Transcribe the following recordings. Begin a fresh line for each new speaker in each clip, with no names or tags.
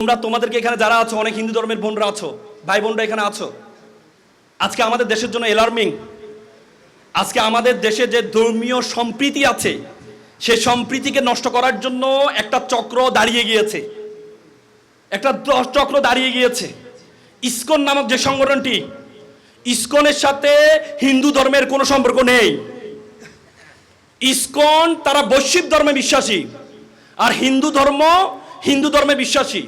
তোমরা তোমাদেরকে এখানে যারা আছো, অনেক হিন্দু ধর্মের বোনরা আছো ভাই বোনরা এখানে আছো। আজকে আমাদের দেশের জন্য এলার্মিং আজকে আমাদের দেশে যে ধর্মীয় সম্প্রীতি আছে, সে সম্প্রীতিকে নষ্ট করার জন্য একটা চক্র দাঁড়িয়ে গিয়েছে। একটা চক্র দাঁড়িয়ে গিয়েছে। ইসকন নামক যে সংগঠনটি, ইসকনের সাথে হিন্দু ধর্মের কোনো সম্পর্ক নেই। ইসকন তারা বৈশ্বিক ধর্মে বিশ্বাসী, আর হিন্দু ধর্ম হিন্দু ধর্মে বিশ্বাসী।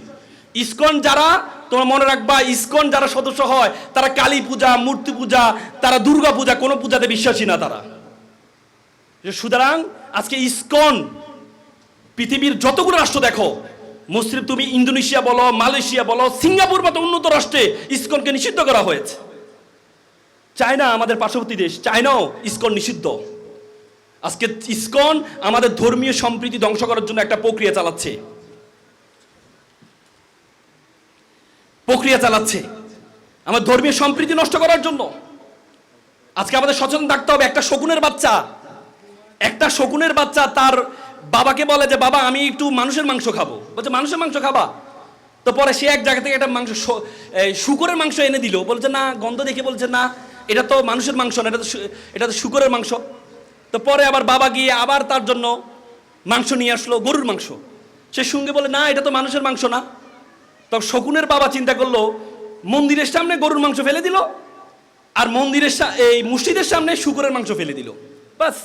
ইসকন যারা, তোমরা মনে রাখবা, ইস্কন যারা সদস্য হয়, তারা কালী পূজা, মূর্তি পূজা, তারা দুর্গা পূজা, কোনো পূজাতে বিশ্বাসী না তারা। সুতরাং আজকে ইস্কন, পৃথিবীর যতগুলো রাষ্ট্র দেখো, মুসলিম তুমি ইন্দোনেশিয়া বলো, মালয়েশিয়া বলো, সিঙ্গাপুর মতো উন্নত রাষ্ট্রে ইস্কনকে নিষিদ্ধ করা হয়েছে। চায়না আমাদের পার্শ্ববর্তী দেশ, চায়নাও ইস্কন নিষিদ্ধ। আজকে ইস্কন আমাদের ধর্মীয় সম্প্রীতি ধ্বংস করার জন্য একটা প্রক্রিয়া চালাচ্ছে। প্রক্রিয়া চালাচ্ছে। আমার ধর্মীয় সম্প্রীতি নষ্ট করার জন্য। আজকে আমাদের সচেতন থাকতে হবে, একটা শকুনের বাচ্চা। একটা শকুনের বাচ্চা তার বাবাকে বলে যে, বাবা, আমি একটু মানুষের মাংস খাব। বলছে, মানুষের মাংস খাবা? তো পরে সে এক জায়গা থেকে একটা মাংস শুকরের মাংস এনে দিল। বলছে, না, গন্ধ দেখে বলছে, না, এটা তো মানুষের মাংস না, এটা তো এটা তো শুকরের মাংস। তো পরে আবার বাবা গিয়ে আবার তার জন্য মাংস নিয়ে আসলো, গরুর মাংস। সে সঙ্গে বলে, না, এটা তো মানুষের মাংস না। তো শকুনের বাবা চিন্তা করল, মন্দিরের সামনে গরুর মাংস ফেলে দিল, আর মন্দিরের এই মসজিদের সামনে শুকরের মাংস ফেলে দিল। বাস,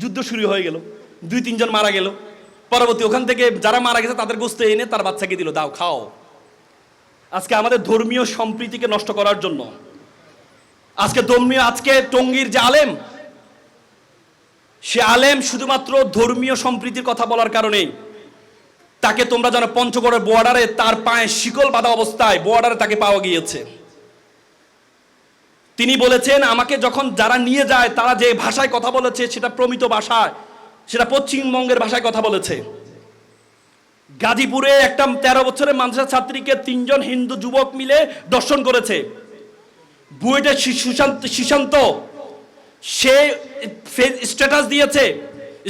যুদ্ধ শুরু হয়ে গেল। দুই, তিনজন মারা গেল। পরবর্তী ওখান থেকে যারা মারা গেছে, তাদের গোস্ত এনে তার বাচ্চাকে দিল, দাও, খাও। আজকে আমাদের ধর্মীয় সম্প্রীতিকে নষ্ট করার জন্য, আজকে ধর্মীয়, আজকে টঙ্গীর যে আলেম, সে আলেম শুধুমাত্র ধর্মীয় সম্প্রীতির কথা বলার কারণেই তাকে তোমরা জানো পঞ্চগড়ের বর্ডারে তার পায়ে শিকল বাঁধা অবস্থায় বর্ডারে তাকে পাওয়া গিয়েছে। তিনি বলেছেন, আমাকে যখন যারা নিয়ে যায়, তারা যে ভাষায় কথা বলেছে, সেটা প্রমিত ভাষায়, সেটা পশ্চিমবঙ্গের ভাষায় কথা বলেছে। গাজীপুরে একটা তেরো বছরের মাদ্রাসা ছাত্রীকে তিনজন হিন্দু যুবক মিলে দর্শন করেছে। বুয়েটের সুশান্ত সুশান্ত, সে স্ট্যাটাস দিয়েছে।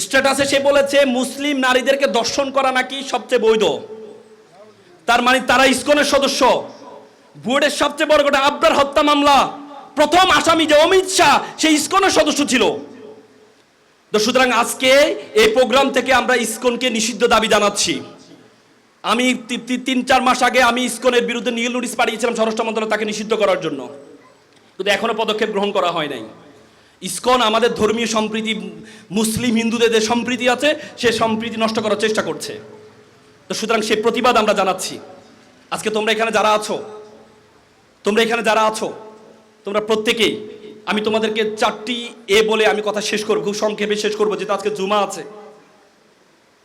স্ট্যাটাসে সে বলেছে, মুসলিম নারীদেরকে দর্শন করা নাকি সবচেয়ে বৈধ? তার মানে তারা ইসকনের সদস্য। বুয়েটের সবচেয়ে বড় গোটা আবদার হত্যা মামলা। প্রথম আসামি যে অমিত শাহ, সে ইসকনের সদস্য ছিল। তো সুতরাং আজকে এই প্রোগ্রাম থেকে আমরা ইসকনকে নিষিদ্ধ দাবি জানাচ্ছি। আমি তিন, চার মাস আগে আমি ইসকনের বিরুদ্ধে নীল নোটিশ পাঠিয়েছিলাম স্বরাষ্ট্র মন্ত্রণালয় তাকে নিষিদ্ধ করার জন্য। কিন্তু এখনও পদক্ষেপ গ্রহণ করা হয় নাই। ইসকন আমাদের ধর্মীয় সম্প্রীতি, মুসলিম হিন্দুদের যে সম্প্রীতি আছে, সে সম্প্রীতি নষ্ট করার চেষ্টা করছে। তো সুতরাং সে প্রতিবাদ আমরা জানাচ্ছি। আজকে তোমরা এখানে যারা আছো, তোমরা এখানে যারা আছো, তোমরা প্রত্যেকেই, আমি তোমাদেরকে চারটি এ বলে আমি কথা শেষ করব, খুব সংক্ষেপে শেষ করব, যেহেতু আজকে জুমা আছে।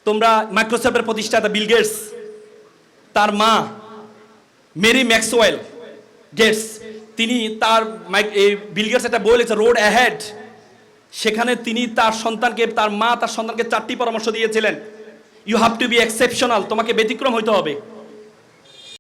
তোমরা মাইক্রোসফটের প্রতিষ্ঠাতা বিল গেটস, তার মা, মেরি ম্যাক্সওয়েল গেটস তিনি তার মাইক- এই বিল একটা বই লিখেছে রোড অ্যাহেড সেখানে তিনি তার সন্তানকে, তার মা, তার সন্তানকে চারটি পরামর্শ দিয়েছিলেন। You have to be exceptional তোমাকে ব্যতিক্রম হইতে হবে।